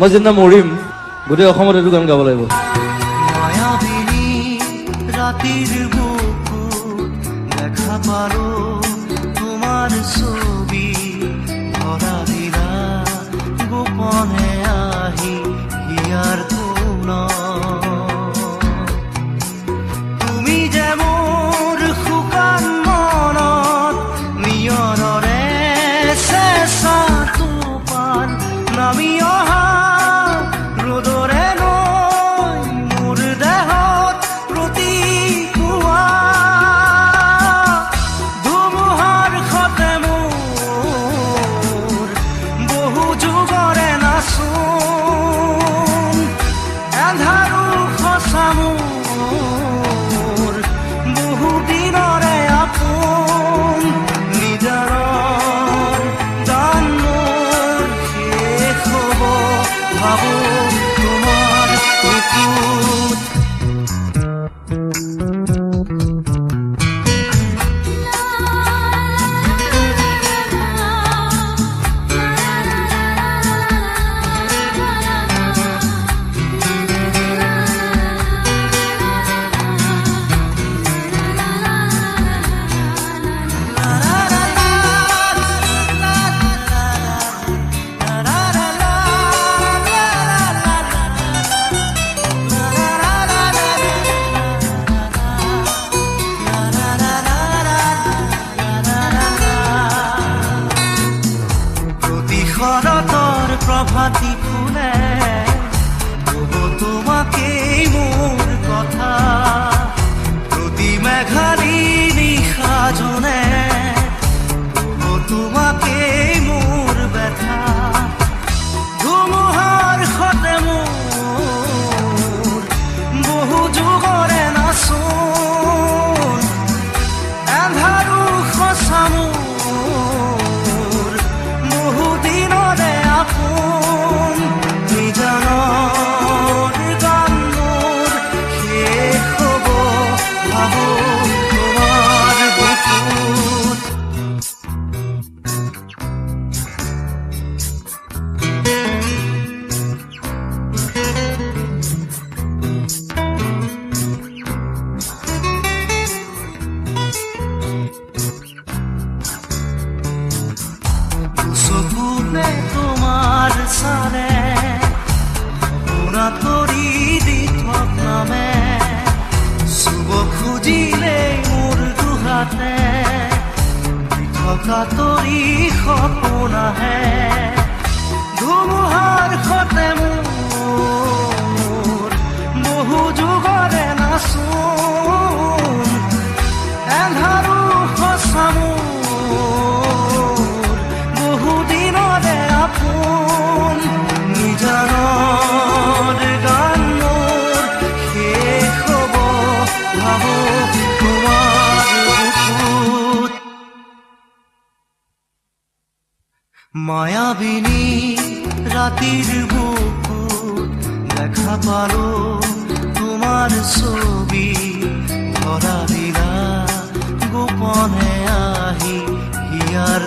মই যেতিয়া মৰিম গোটেই অসমত এইটো গান গাব লাগিব। তোমাৰ ছবি। গোপনে কর প্রভাতি ফুলে কাতরি সপোন আহে। ধুমুহাৰ সতে মোৰ বহু যুগৰে নাচো এন্ধাৰ মায়াবিনী রাতির বুকুর দেখা পালো তোমার ছবি। ধরা দিলা গোপনে আহি হিয়ার